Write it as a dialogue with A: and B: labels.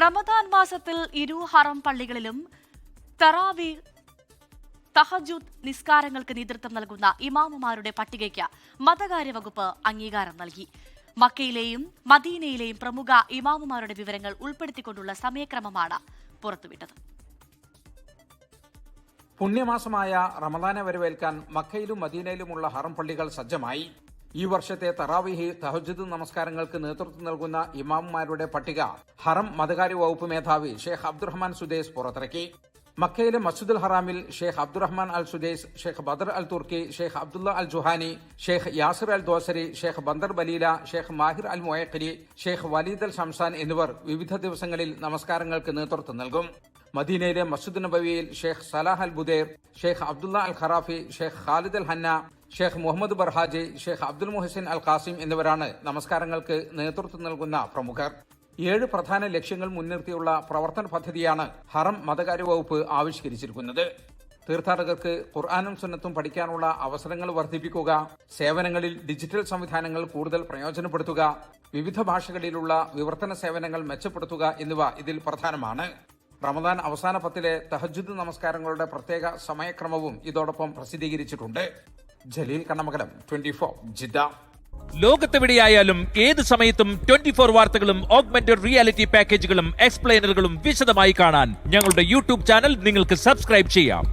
A: റമദാൻ മാസത്തിൽ ഇരു ഹറം പള്ളികളിലും തറാവി തഹജുദ് നിസ്കാരങ്ങൾക്ക് നേതൃത്വം നൽകുന്ന ഇമാമുമാരുടെ പട്ടികയ്ക്ക് മതകാര്യ വകുപ്പ് അംഗീകാരം നൽകി. മക്കയിലെയും മദീനയിലെയും പ്രമുഖ ഇമാമുമാരുടെ വിവരങ്ങൾ ഉൾപ്പെടുത്തിക്കൊണ്ടുള്ള സമയക്രമമാണ് പുറത്തുവിട്ടത്.
B: പുണ്യമാസമായ റമദാനെ വരവേൽക്കാൻ മക്കയിലും മദീനയിലുമുള്ള ഹറം പള്ളികൾ സജ്ജമായി. ഈ വർഷത്തെ തറാവിഹി തഹജുദ് നമസ്കാരങ്ങൾക്ക് നേതൃത്വം നൽകുന്ന ഇമാമുമാരുടെ പട്ടിക ഹറം മതകാര്യ വകുപ്പ് മേധാവി ഷെയ്ഖ് അബ്ദുറഹ്മാൻ സുദേശ് പുറത്തിറക്കി. മക്കയിലെ മസ്ജിദുൽ ഹറാമിൽ Sheikh Abdurrahman Al Sudais Sheikh Badr Al Turki Sheikh Abdullah Al Juhani Sheikh Yasir Al Dosari Sheikh Bandar Baleela Sheikh Maher Al Muaiqly Sheikh Waleed Al Shamsan എന്നിവർ വിവിധ ദിവസങ്ങളിൽ നമസ്കാരങ്ങൾക്ക് നേതൃത്വം നൽകും. മദീനയിലെ മസ്ജിദ് നബവിയിൽ Sheikh Salah Al Budair Sheikh Abdullah Al Kharafi Sheikh Khalid Al Hanna Sheikh Muhammad Barhaji Sheikh Abdul Muhsin Al Qasim എന്നിവരാണ് നമസ്കാരങ്ങൾക്ക് നേതൃത്വം നൽകുന്ന പ്രമുഖർ. ഏഴ് പ്രധാന ലക്ഷ്യങ്ങൾ മുൻനിർത്തിയുള്ള പ്രവർത്തന പദ്ധതിയാണ് ഹറം മതകാര്യ വകുപ്പ് ആവിഷ്കരിച്ചിരിക്കുന്നത്. തീർത്ഥാടകർക്ക് ഖുർആാനും സുന്നത്തും പഠിക്കാനുള്ള അവസരങ്ങൾ വർദ്ധിപ്പിക്കുക സേവനങ്ങളിൽ ഡിജിറ്റൽ സംവിധാനങ്ങൾ കൂടുതൽ പ്രയോജനപ്പെടുത്തുക വിവിധ ഭാഷകളിലുള്ള വിവർത്തന സേവനങ്ങൾ മെച്ചപ്പെടുത്തുക എന്നിവ ഇതിൽ പ്രധാനമാണ്. റമദാൻ അവസാന പത്തിലെ തഹജുദ് നമസ്കാരങ്ങളുടെ പ്രത്യേക സമയക്രമവും ഇതോടൊപ്പം പ്രസിദ്ധീകരിച്ചിട്ടുണ്ട്. Jaleel Kannamangalam twenty four Jeddah.
C: ലോകത്തെവിടെയായാലും ഏത് സമയത്തും ട്വന്റി ഫോർ വാർത്തകളും ഓഗ്മെന്റഡ് റിയാലിറ്റി പാക്കേജുകളും എക്സ്പ്ലെയിനറുകളും വിശദമായി കാണാൻ ഞങ്ങളുടെ യൂട്യൂബ് ചാനൽ നിങ്ങൾക്ക് സബ്സ്ക്രൈബ് ചെയ്യാം.